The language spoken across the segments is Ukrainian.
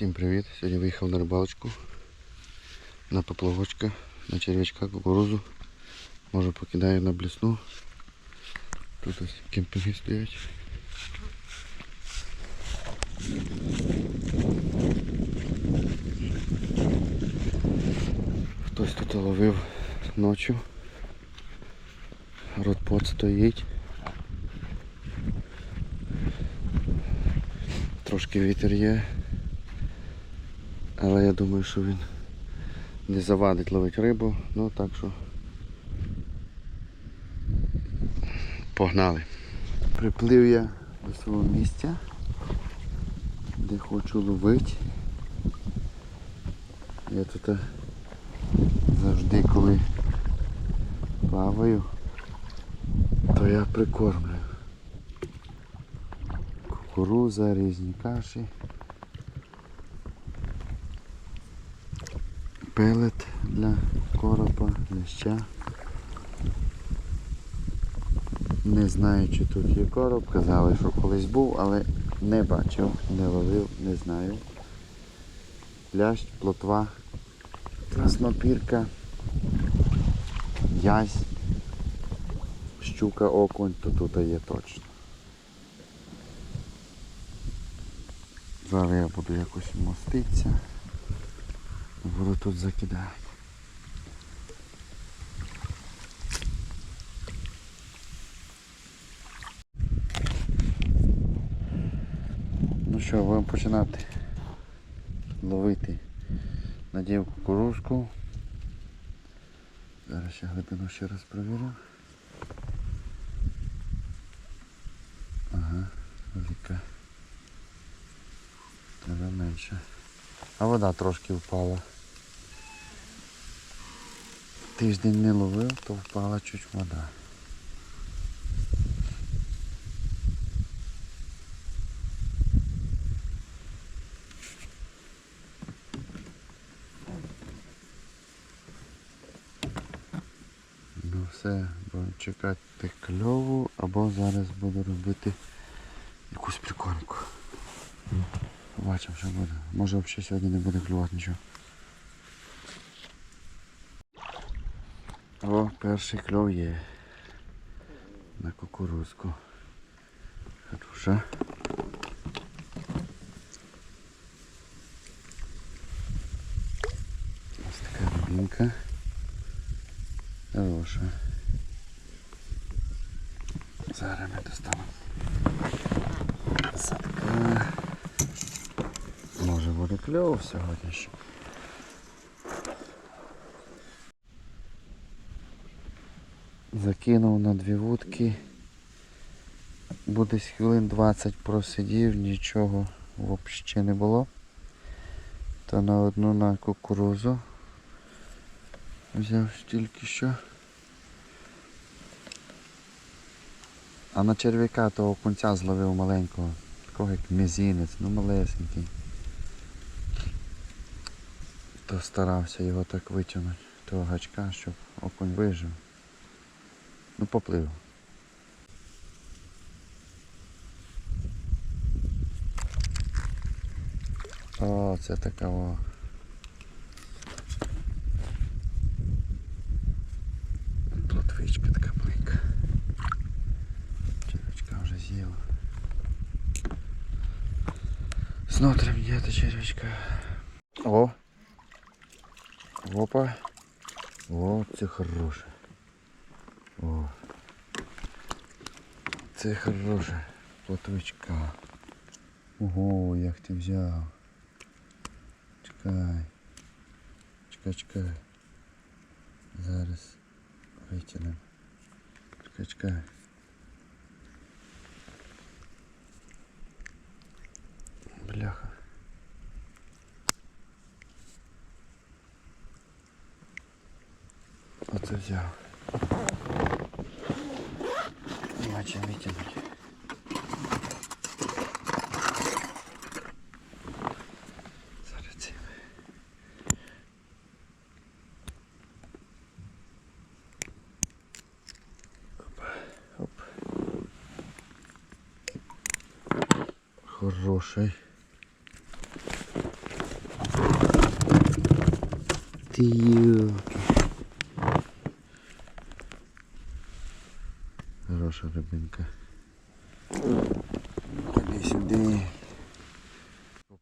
Всім привіт! Сьогодні виїхав на рибалочку, на поплавочка, на черв'ячка, кукурузу. Може покидаю на блісну. Тут ось кемпінги стоять. Хтось тут ловив ночі. Ротпот стоїть. Трошки вітер є. Але я думаю, що він не завадить ловити рибу, ну так що погнали. Приплив я до свого місця, де хочу ловити. Я тут е, завжди коли плаваю, то я прикормлю. Кукуруза, різні каші. Пелет для коропа, ляща. Не знаю, чи тут є короб. Казали, що колись був, але не бачив, не ловив, не знаю. Лящ, плотва, краснопірка, язь, щука, окунь, то тут є точно. Зараз я буду якось моститися. Буду тут закидати. Ну що, будемо починати ловити. Надів кукурузку. Зараз ще глибину ще раз провірю. Ага, велика. Треба менше. А вода трошки впала. Тиждень не ловив, то впала чуть вода. Ну все, будемо чекати кльову або зараз буду робити якусь прикормку. Побачимо, що буде. Може взагалі сьогодні не буде клювати нічого. О, перший кльов є. На кукурузку. Хороша. Ось така рибінка. Хороша. Зараз ми достанемо. Садка. Може буде кльово сьогодні ще. Закинув на дві вудки. Буде хвилин 20 просидів, нічого взагалі не було. То на одну на кукурузу. Взяв тільки що. А на черв'яка того кунця зловив маленького, такого як мізинець, ну малесенький. То старався його так витягнути, того гачка, щоб окунь вижив. Ну поплив. О, це така о. Плотвичка така блика. Червячка вже з'їла. Смотрим, где эта червячка. О! Опа! О, це хороше. О. Це хороше. Плотвичка. Ого, як ти взяв. Чекай. Чекай, чекай. Зараз витягнемо. Чекай, чекай. Бляха. Оце взяв знаю, чем выкинуть. Хороший. Ты э, Хороша рибинка. Ходи сюди.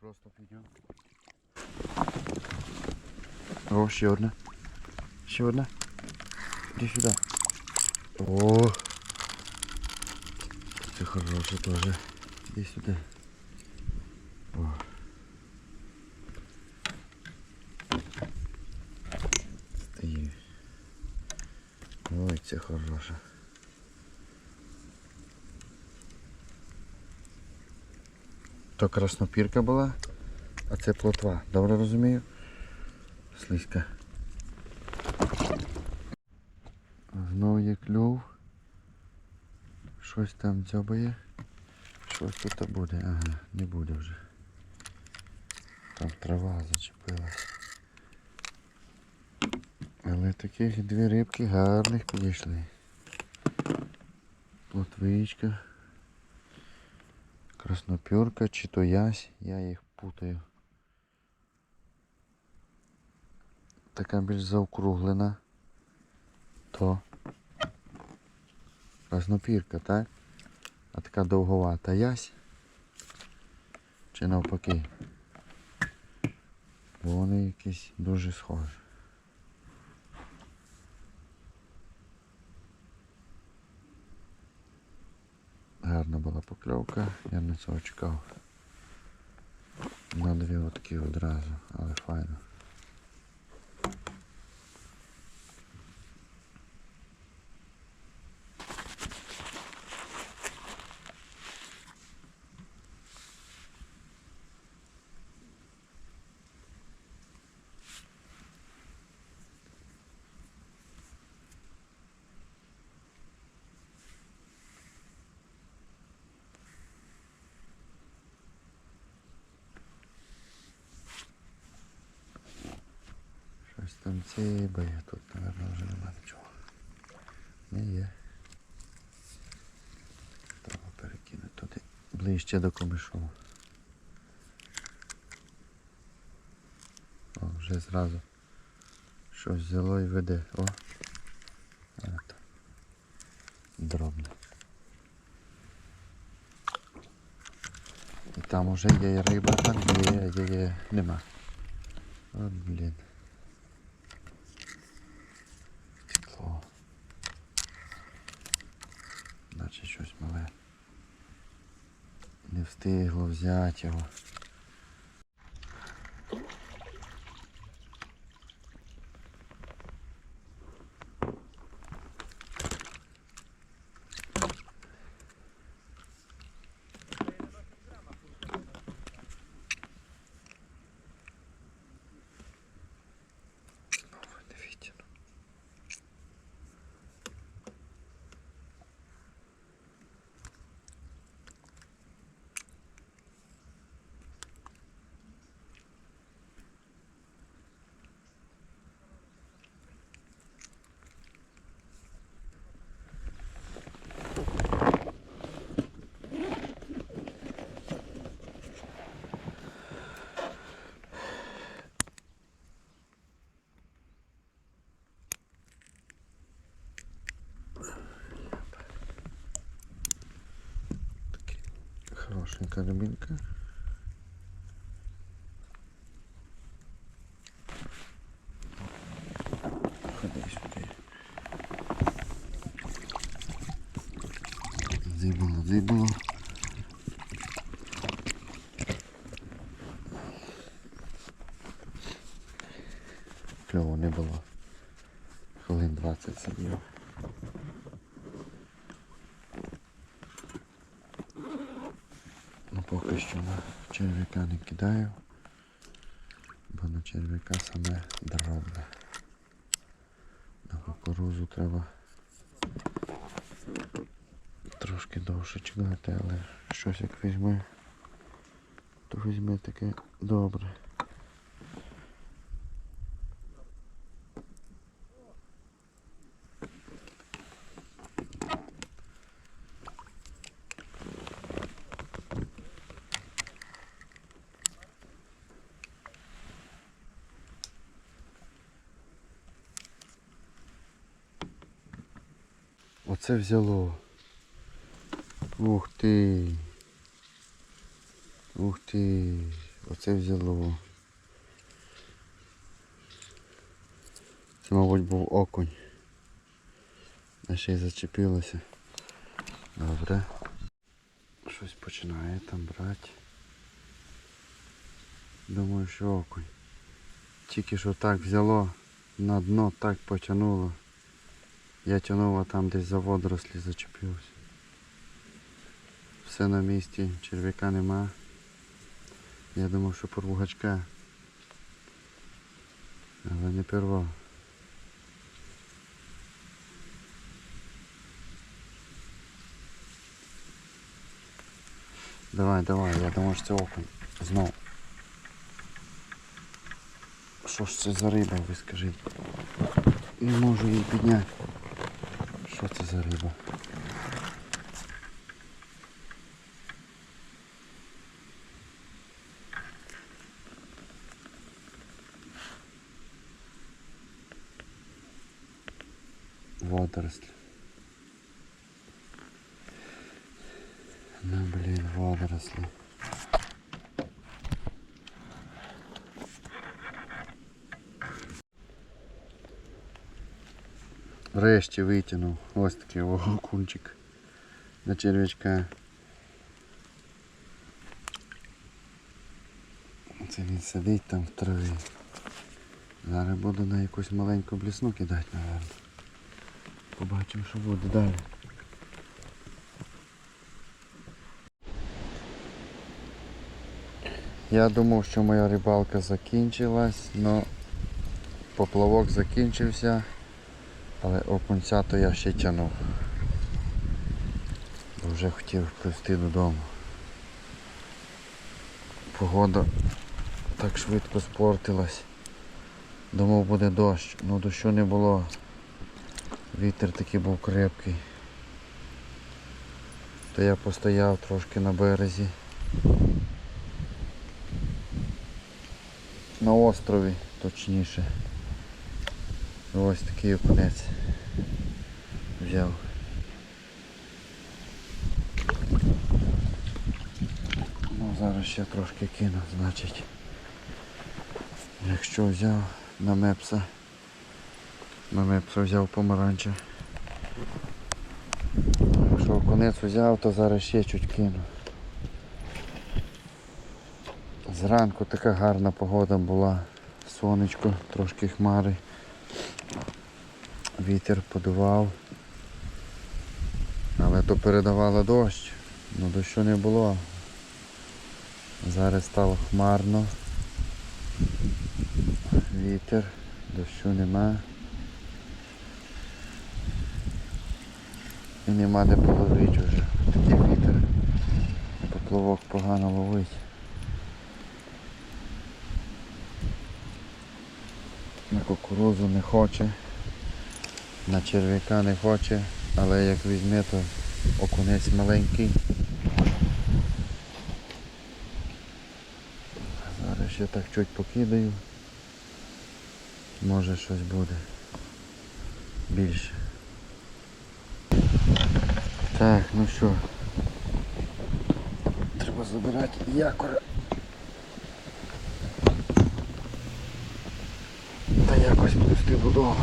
Просто підемо. О, ще одна. Ще одна. Іди сюди. О. Це хороше теж. Іди сюди. О. Стою. Ой, це хороше. То краснопірка була, а це плотва. Добре розумію? Слизька. Знову є клюв. Щось там дзьобає. Щось тут буде. Ага, не буде вже. Там трава зачепилась. Але таких дві рибки гарних підійшли. Плотвичка. Краснопірка чи то ясь, я їх путаю. Така більш заокруглена. То краснопірка, так? А така довговата ясь. Чи навпаки? Бо вони якісь дуже схожі. Гарна була покльовка, я на цього чекав. На дві отакі одразу, але файно. Там цібає, тут, мабуть, вже нема нічого. Не є. Треба перекинути туди ближче до комишу. О, вже зразу щось взяло і веде. О. От. Дробно. І там уже є риба, там є, є, є, нема. От блін. Наче щось мале. Не встигло взяти його. Хорошенька рыбинка. Ходи сюди. Зибало, зибало. Кльово не було. Хвилин 20 сидів. Ну поки що на черв'яка не кидаю, бо на черв'яка саме дробне. На кукурузу треба трошки довше чекати, але щось як візьме, то візьме таке добре. Оце взяло. Ух ти. Ух ти. Оце взяло. Це, мабуть, був окунь. А ще й зачепилося. Добре. Щось починає там брати. Думаю, що окунь. Тільки що так взяло, на дно так потягнуло. Я тянув, а там десь за водорослі зачепився. Все на місці, черв'яка нема. Я думав, що порву гачка. Але не порвав. Давай, давай, я думаю, що це окунь. Знов. Що ж це за риба, ви скажіть? Не можу її підняти. Що це за риба? Водоросль. Ну блін, водорослі. Врешті витягнув. Ось такий окунчик на черв'ячка. Це він сидить там в траві. Зараз буду на якусь маленьку блісну кидати, мабуть. Побачимо, що буде далі. Я думав, що моя рибалка закінчилась, але поплавок закінчився, але окунця то я ще тянув. Бо вже хотів пливти додому. Погода так швидко спортилась. Думав буде дощ, але дощу не було. Вітер такий був крепкий. То я постояв трошки на березі. На острові, точніше. Ось такий окунець взяв. Ну зараз ще трошки кину, значить. Якщо взяв на мепса, на мепса взяв помаранча. Якщо окунець взяв, то зараз ще чуть кину. Зранку така гарна погода була, сонечко, трошки хмари. Вітер подував. Але то передавало дощ, ну дощу не було. Зараз стало хмарно. Вітер, дощу нема. І нема де половити вже. Такий вітер. Поплавок погано ловить. На кукурузу не хоче, на черв'яка не хоче, але як візьме, то окунець маленький. Зараз ще так чуть покидаю. Може щось буде більше. Так, ну що. Треба забирати якора. Та якось пусти додому.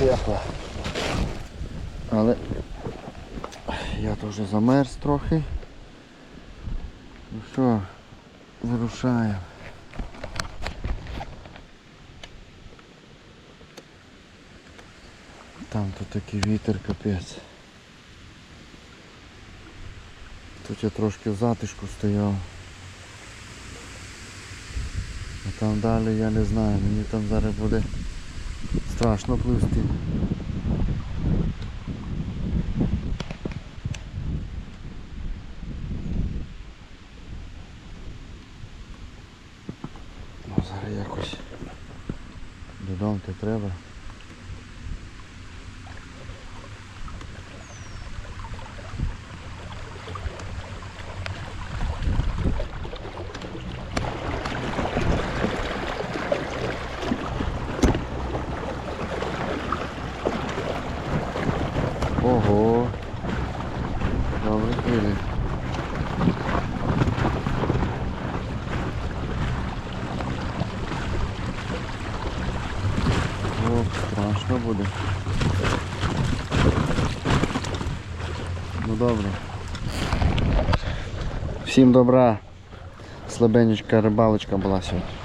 Тепла. Але я теж замерз трохи. Ну що, вирушаємо. Там тут такий вітер капець. Тут я трошки в затишку стояв. А там далі я не знаю, мені там зараз буде страшно пливти. Ну зараз якось додому те треба. Ого. Добре хвилі. О, страшно буде. Ну добре. Всім добра. Слабенечка рибалочка була сьогодні.